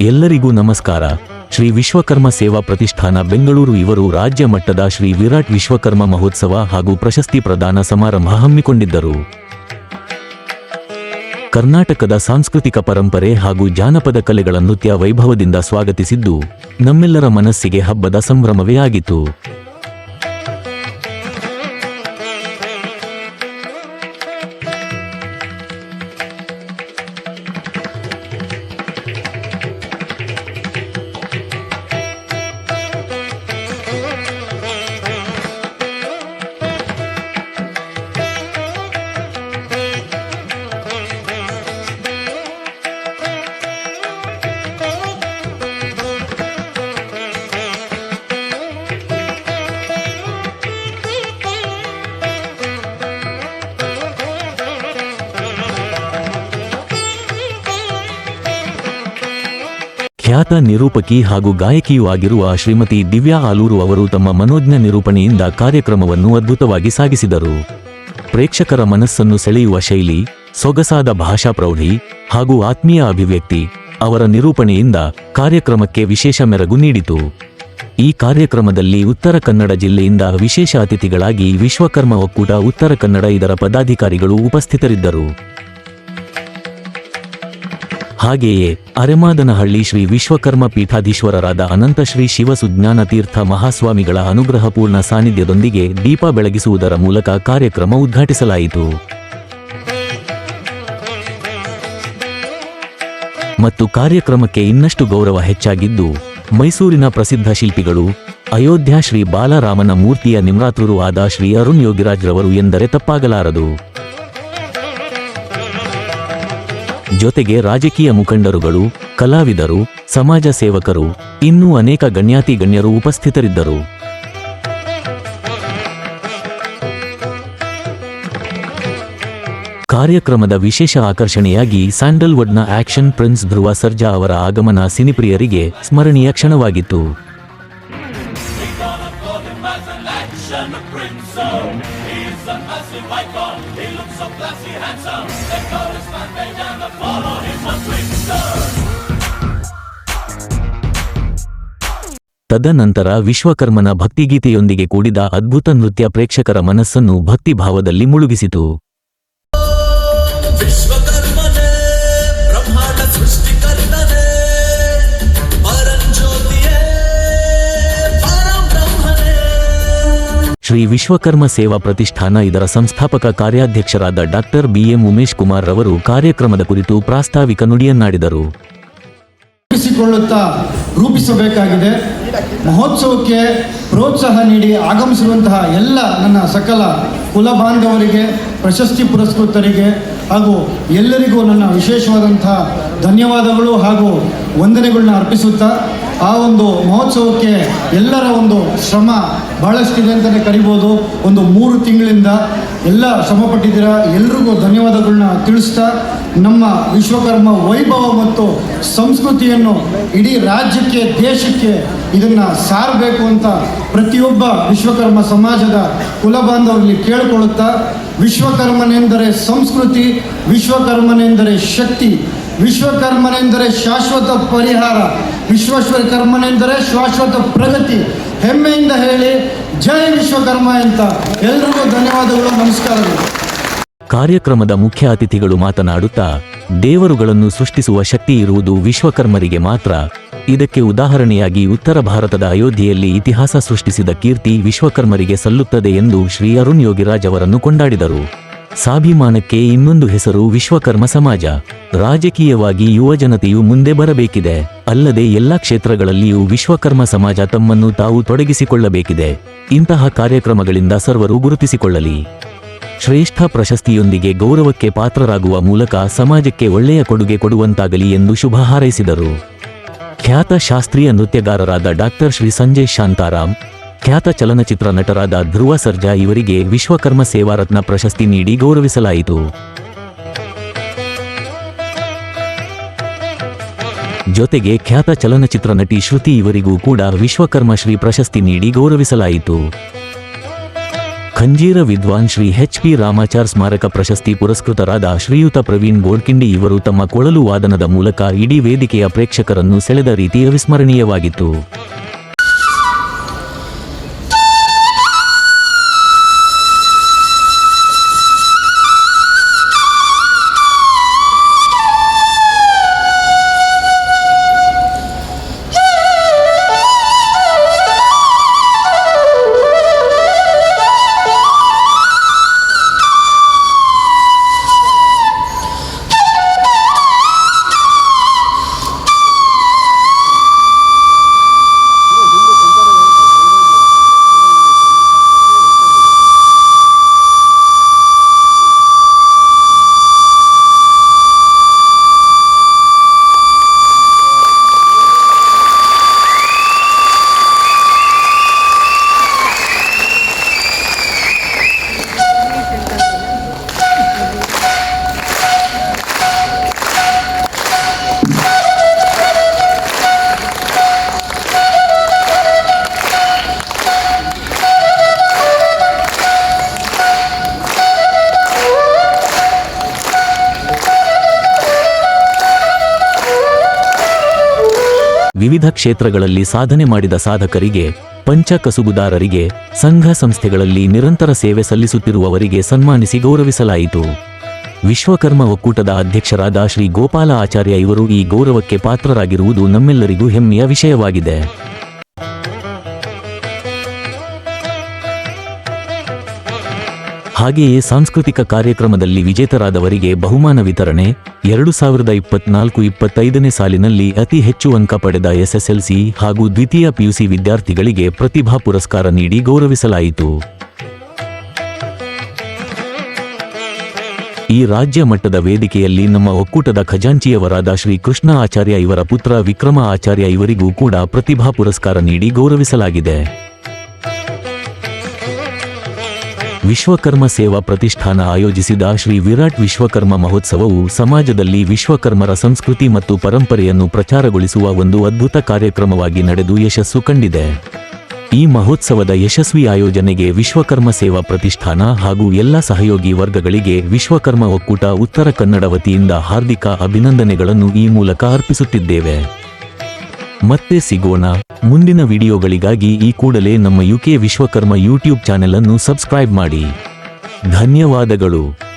ಎಲ್ಲರಿಗೂ ನಮಸ್ಕಾರ. ಶ್ರೀ ವಿಶ್ವಕರ್ಮ ಸೇವಾ ಪ್ರತಿಷ್ಠಾನ ಬೆಂಗಳೂರು ಇವರು ರಾಜ್ಯ ಮಟ್ಟದ ಶ್ರೀ ವಿರಾಟ್ ವಿಶ್ವಕರ್ಮ ಮಹೋತ್ಸವ ಹಾಗೂ ಪ್ರಶಸ್ತಿ ಪ್ರದಾನ ಸಮಾರಂಭ ಹಮ್ಮಿಕೊಂಡಿದ್ದರು. ಕರ್ನಾಟಕದ ಸಾಂಸ್ಕೃತಿಕ ಪರಂಪರೆ ಹಾಗೂ ಜಾನಪದ ಕಲೆಗಳ ನೃತ್ಯ ವೈಭವದಿಂದ ಸ್ವಾಗತಿಸಿದ್ದು, ನಮ್ಮೆಲ್ಲರ ಮನಸ್ಸಿಗೆ ಹಬ್ಬದ ಸಂಭ್ರಮವೇ ಆಗಿತ್ತು. ಖ್ಯಾತ ನಿರೂಪಕಿ ಹಾಗೂ ಗಾಯಕಿಯೂ ಆಗಿರುವ ಶ್ರೀಮತಿ ದಿವ್ಯಾ ಆಲೂರು ಅವರು ತಮ್ಮ ಮನೋಜ್ಞ ನಿರೂಪಣೆಯಿಂದ ಕಾರ್ಯಕ್ರಮವನ್ನು ಅದ್ಭುತವಾಗಿ ಸಾಗಿಸಿದರು. ಪ್ರೇಕ್ಷಕರ ಮನಸ್ಸನ್ನು ಸೆಳೆಯುವ ಶೈಲಿ, ಸೊಗಸಾದ ಭಾಷಾ ಪ್ರೌಢಿ ಹಾಗೂ ಆತ್ಮೀಯ ಅಭಿವ್ಯಕ್ತಿ ಅವರ ನಿರೂಪಣೆಯಿಂದ ಕಾರ್ಯಕ್ರಮಕ್ಕೆ ವಿಶೇಷ ಮೆರಗು ನೀಡಿತು. ಈ ಕಾರ್ಯಕ್ರಮದಲ್ಲಿ ಉತ್ತರ ಕನ್ನಡ ಜಿಲ್ಲೆಯಿಂದ ವಿಶೇಷ ಅತಿಥಿಗಳಾಗಿ ವಿಶ್ವಕರ್ಮ ಒಕ್ಕೂಟ ಉತ್ತರ ಕನ್ನಡ ಇದರ ಪದಾಧಿಕಾರಿಗಳು ಉಪಸ್ಥಿತರಿದ್ದರು. ಹಾಗೆಯೇ ಅರೆಮಾದನಹಳ್ಳಿ ಶ್ರೀ ವಿಶ್ವಕರ್ಮ ಪೀಠಾಧೀಶ್ವರರಾದ ಅನಂತ ಶ್ರೀ ಮಹಾಸ್ವಾಮಿಗಳ ಅನುಗ್ರಹಪೂರ್ಣ ಸಾನ್ನಿಧ್ಯದೊಂದಿಗೆ ದೀಪ ಬೆಳಗಿಸುವುದರ ಮೂಲಕ ಕಾರ್ಯಕ್ರಮ ಉದ್ಘಾಟಿಸಲಾಯಿತು. ಮತ್ತು ಕಾರ್ಯಕ್ರಮಕ್ಕೆ ಇನ್ನಷ್ಟು ಗೌರವ ಹೆಚ್ಚಾಗಿದ್ದು, ಮೈಸೂರಿನ ಪ್ರಸಿದ್ಧ ಶಿಲ್ಪಿಗಳು ಅಯೋಧ್ಯ ಶ್ರೀ ಬಾಲರಾಮನ ಮೂರ್ತಿಯ ನಿಮ್ರಾತೃರು ಆದ ಶ್ರೀ ಅರುಣ್ ಯೋಗಿರಾಜ್ ರವರು ಎಂದರೆ ತಪ್ಪಾಗಲಾರದು. ಜೊತೆಗೆ ರಾಜಕೀಯ ಮುಖಂಡರುಗಳು, ಕಲಾವಿದರು, ಸಮಾಜ ಸೇವಕರು, ಇನ್ನೂ ಅನೇಕ ಗಣ್ಯಾತಿ ಗಣ್ಯರು ಉಪಸ್ಥಿತರಿದ್ದರು. ಕಾರ್ಯಕ್ರಮದ ವಿಶೇಷ ಆಕರ್ಷಣೆಯಾಗಿ ಸ್ಯಾಂಡಲ್ವುಡ್ನ ಆಕ್ಷನ್ ಪ್ರಿನ್ಸ್ ಧ್ರುವ ಸರ್ಜಾ ಅವರ ಆಗಮನ ಸಿನಿಪ್ರಿಯರಿಗೆ ಸ್ಮರಣೀಯ ಕ್ಷಣವಾಗಿತ್ತು. So classy, handsome. They his and him. ತದನಂತರ ವಿಶ್ವಕರ್ಮನ ಭಕ್ತಿಗೀತೆಯೊಂದಿಗೆ ಕೂಡಿದ ಅದ್ಭುತ ನೃತ್ಯ ಪ್ರೇಕ್ಷಕರ ಮನಸ್ಸನ್ನು ಭಕ್ತಿಭಾವದಲ್ಲಿ ಮುಳುಗಿಸಿತು ಶ್ರೀ ವಿಶ್ವಕರ್ಮ ಸೇವಾ ಪ್ರತಿಷ್ಠಾನ ಇದರ ಸಂಸ್ಥಾಪಕ ಕಾರ್ಯಾಧ್ಯಕ್ಷರಾದ doctor B M Umesh Kumar ರವರು ಕಾರ್ಯಕ್ರಮದ ಕುರಿತು ಪ್ರಾಸ್ತಾವಿಕ ನುಡಿಯನ್ನಾಡಿದರು. ರೂಪಿಸಿಕೊಳ್ಳುತ್ತಾ ರೂಪಿಸಬೇಕಾಗಿದೆ. ಮಹೋತ್ಸವಕ್ಕೆ ಪ್ರೋತ್ಸಾಹ ನೀಡಿ ಆಗಮಿಸಿರುವಂತಹ ಎಲ್ಲ ನನ್ನ ಸಕಲ ಕುಲ ಬಾಂಧವರಿಗೆ ಪ್ರಶಸ್ತಿ ಪುರಸ್ಕೃತರಿಗೆ ಹಾಗೂ ಎಲ್ಲರಿಗೂ ನನ್ನ ವಿಶೇಷವಾದಂತಹ ಧನ್ಯವಾದಗಳು ಹಾಗೂ ವಂದನೆಗಳನ್ನ ಅರ್ಪಿಸುತ್ತಾ ಆ ಒಂದು ಮಹೋತ್ಸವಕ್ಕೆ ಎಲ್ಲರ ಒಂದು ಶ್ರಮ ಬಹಳಷ್ಟಿದೆ ಅಂತಲೇ ಕರಿಬೋದು. ಒಂದು ಮೂರು ತಿಂಗಳಿಂದ ಎಲ್ಲ ಶ್ರಮ ಪಟ್ಟಿದ್ದೀರಾ? ಎಲ್ರಿಗೂ ಧನ್ಯವಾದಗಳನ್ನ ತಿಳಿಸ್ತಾ ನಮ್ಮ ವಿಶ್ವಕರ್ಮ ವೈಭವ ಮತ್ತು ಸಂಸ್ಕೃತಿಯನ್ನು ಇಡೀ ರಾಜ್ಯಕ್ಕೆ, ದೇಶಕ್ಕೆ ಇದನ್ನು ಸಾರಬೇಕು ಅಂತ ಪ್ರತಿಯೊಬ್ಬ ವಿಶ್ವಕರ್ಮ ಸಮಾಜದ ಕುಲಬಾಂಧವರಲ್ಲಿ ಕೇಳಿಕೊಳ್ಳುತ್ತಾ, ವಿಶ್ವಕರ್ಮನೆಂದರೆ ಸಂಸ್ಕೃತಿ, ವಿಶ್ವಕರ್ಮನೆಂದರೆ ಶಕ್ತಿ ವಿಶ್ವಕರ್ಮನೆಂದರೆ ಶಾಶ್ವತ ಪರಿಹಾರ, ವಿಶ್ವೇಶ್ವರಕರ್ಮನೆಂದರೆ ಶಾಶ್ವತ ಪ್ರಗತಿ. ಹೆಮ್ಮೆಯಿಂದ ಹೇಳಿ, ಜೈ ವಿಶ್ವಕರ್ಮ ಅಂತ ಎಲ್ರಿಗೂ ಧನ್ಯವಾದಗಳು, ನಮಸ್ಕಾರಗಳು. ಕಾರ್ಯಕ್ರಮದ ಮುಖ್ಯ ಅತಿಥಿಗಳು ಮಾತನಾಡುತ್ತಾ, ದೇವರುಗಳನ್ನು ಸೃಷ್ಟಿಸುವ ಶಕ್ತಿ ಇರುವುದು ವಿಶ್ವಕರ್ಮರಿಗೆ ಮಾತ್ರ. ಇದಕ್ಕೆ ಉದಾಹರಣೆಯಾಗಿ ಉತ್ತರ ಭಾರತದ ಅಯೋಧ್ಯೆಯಲ್ಲಿ ಇತಿಹಾಸ ಸೃಷ್ಟಿಸಿದ ಕೀರ್ತಿ ವಿಶ್ವಕರ್ಮರಿಗೆ ಸಲ್ಲುತ್ತದೆ ಎಂದು ಶ್ರೀ ಅರುಣ್ ಯೋಗಿರಾಜ್ ಅವರನ್ನು ಕೊಂಡಾಡಿದರು. ಸ್ವಾಭಿಮಾನಕ್ಕೆ ಇನ್ನೊಂದು ಹೆಸರು ವಿಶ್ವಕರ್ಮ ಸಮಾಜ. ರಾಜಕೀಯವಾಗಿ ಯುವಜನತೆಯು ಮುಂದೆ ಬರಬೇಕಿದೆ. ಅಲ್ಲದೆ ಎಲ್ಲ ಕ್ಷೇತ್ರಗಳಲ್ಲಿಯೂ ವಿಶ್ವಕರ್ಮ ಸಮಾಜ ತಮ್ಮನ್ನು ತಾವು ತೊಡಗಿಸಿಕೊಳ್ಳಬೇಕಿದೆ. ಇಂತಹ ಕಾರ್ಯಕ್ರಮಗಳಿಂದ ಸರ್ವರು ಗುರುತಿಸಿಕೊಳ್ಳಲಿ. ಶ್ರೇಷ್ಠ ಪ್ರಶಸ್ತಿಯೊಂದಿಗೆ ಗೌರವಕ್ಕೆ ಪಾತ್ರರಾಗುವ ಮೂಲಕ ಸಮಾಜಕ್ಕೆ ಒಳ್ಳೆಯ ಕೊಡುಗೆ ಕೊಡುವಂತಾಗಲಿ ಎಂದು ಶುಭ ಹಾರೈಸಿದರು. ಖ್ಯಾತ ಶಾಸ್ತ್ರೀಯ ನೃತ್ಯಗಾರರಾದ ಡಾಕ್ಟರ್ ಶ್ರೀ ಸಂಜಯ್ ಶಾಂತಾರಾಮ್ ಖ್ಯಾತ ಚಲನಚಿತ್ರ ನಟರಾದ ಧ್ರುವ ಸರ್ಜಾ ಇವರಿಗೆ ವಿಶ್ವಕರ್ಮ ಸೇವಾರತ್ನ ಪ್ರಶಸ್ತಿ ನೀಡಿ ಗೌರವಿಸಲಾಯಿತು. ಜೊತೆಗೆ ಖ್ಯಾತ ಚಲನಚಿತ್ರ ನಟಿ ಶ್ರುತಿ ಇವರಿಗೂ ಕೂಡ ವಿಶ್ವಕರ್ಮ ಶ್ರೀ ಪ್ರಶಸ್ತಿ ನೀಡಿ ಗೌರವಿಸಲಾಯಿತು. ಖಂಜೀರ ವಿದ್ವಾನ್ ಶ್ರೀ ಎಚ್ ಪಿ ರಾಮಾಚಾರ್ ಸ್ಮಾರಕ ಪ್ರಶಸ್ತಿ ಪುರಸ್ಕೃತರಾದ ಶ್ರೀಯುತ ಪ್ರವೀಣ್ ಗೋಡ್ಕಿಂಡಿ ಇವರು ತಮ್ಮ ಕೊಳಲು ವಾದನದ ಮೂಲಕ ಇಡೀ ವೇದಿಕೆಯ ಪ್ರೇಕ್ಷಕರನ್ನು ಸೆಳೆದ ರೀತಿ ಅವಿಸ್ಮರಣೀಯವಾಗಿತ್ತು ವಿವಿಧ ಕ್ಷೇತ್ರಗಳಲ್ಲಿ ಸಾಧನೆ ಮಾಡಿದ ಸಾಧಕರಿಗೆ ಪಂಚ ಕಸುಬುದಾರರಿಗೆ ಸಂಘ ಸಂಸ್ಥೆಗಳಲ್ಲಿ ನಿರಂತರ ಸೇವೆ ಸಲ್ಲಿಸುತ್ತಿರುವವರಿಗೆ ಸನ್ಮಾನಿಸಿ ಗೌರವಿಸಲಾಯಿತು. ವಿಶ್ವಕರ್ಮ ಒಕ್ಕೂಟದ ಅಧ್ಯಕ್ಷರಾದ ಶ್ರೀ ಗೋಪಾಲ ಆಚಾರ್ಯ ಇವರು ಈ ಗೌರವಕ್ಕೆ ಪಾತ್ರರಾಗಿರುವುದು ನಮ್ಮೆಲ್ಲರಿಗೂ ಹೆಮ್ಮೆಯ ವಿಷಯವಾಗಿದೆ. ಹಾಗೆಯೇ ಸಾಂಸ್ಕೃತಿಕ ಕಾರ್ಯಕ್ರಮದಲ್ಲಿ ವಿಜೇತರಾದವರಿಗೆ ಬಹುಮಾನ ವಿತರಣೆ, ಎರಡು ಸಾವಿರದ ಇಪ್ಪತ್ನಾಲ್ಕು ಇಪ್ಪತ್ತೈದನೇ ಸಾಲಿನಲ್ಲಿ ಅತಿ ಹೆಚ್ಚು ಅಂಕ ಪಡೆದ ಎಸ್ಎಸ್ಎಲ್ಸಿ ಹಾಗೂ ದ್ವಿತೀಯ ಪಿಯುಸಿ ವಿದ್ಯಾರ್ಥಿಗಳಿಗೆ ಪ್ರತಿಭಾ ಪುರಸ್ಕಾರ ನೀಡಿ ಗೌರವಿಸಲಾಯಿತು. ಈ ರಾಜ್ಯ ಮಟ್ಟದ ವೇದಿಕೆಯಲ್ಲಿ ನಮ್ಮ ಒಕ್ಕೂಟದ ಖಜಾಂಚಿಯವರಾದ ಶ್ರೀ ಕೃಷ್ಣ ಆಚಾರ್ಯ ಇವರ ಪುತ್ರ ವಿಕ್ರಮ ಆಚಾರ್ಯ ಇವರಿಗೂ ಕೂಡ ಪ್ರತಿಭಾ ಪುರಸ್ಕಾರ ನೀಡಿ ಗೌರವಿಸಲಾಗಿದೆ. ವಿಶ್ವಕರ್ಮ ಸೇವಾ ಪ್ರತಿಷ್ಠಾನ ಆಯೋಜಿಸಿದ ಶ್ರೀ ವಿರಾಟ್ ವಿಶ್ವಕರ್ಮ ಮಹೋತ್ಸವವು ಸಮಾಜದಲ್ಲಿ ವಿಶ್ವಕರ್ಮರ ಸಂಸ್ಕೃತಿ ಮತ್ತು ಪರಂಪರೆಯನ್ನು ಪ್ರಚಾರಗೊಳಿಸುವ ಒಂದು ಅದ್ಭುತ ಕಾರ್ಯಕ್ರಮವಾಗಿ ನಡೆದು ಯಶಸ್ಸು ಕಂಡಿದೆ. ಈ ಮಹೋತ್ಸವದ ಯಶಸ್ವಿ ಆಯೋಜನೆಗೆ ವಿಶ್ವಕರ್ಮ ಸೇವಾ ಪ್ರತಿಷ್ಠಾನ ಹಾಗೂ ಎಲ್ಲ ಸಹಯೋಗಿ ವರ್ಗಗಳಿಗೆ ವಿಶ್ವಕರ್ಮ ಒಕ್ಕೂಟ ಉತ್ತರ ಕನ್ನಡ ವತಿಯಿಂದ ಹಾರ್ದಿಕ ಅಭಿನಂದನೆಗಳನ್ನು ಈ ಮೂಲಕ ಅರ್ಪಿಸುತ್ತಿದ್ದೇವೆ. ಮತ್ತೆ ಸಿಗೋಣ. ಮುಂದಿನ ವಿಡಿಯೋಗಳಿಗಾಗಿ ಈ ಕೂಡಲೇ ನಮ್ಮ ಯುಕೆ ವಿಶ್ವಕರ್ಮ ಯೂಟ್ಯೂಬ್ ಚಾನೆಲ್ ಅನ್ನು ಸಬ್ಸ್ಕ್ರೈಬ್ ಮಾಡಿ. ಧನ್ಯವಾದಗಳು.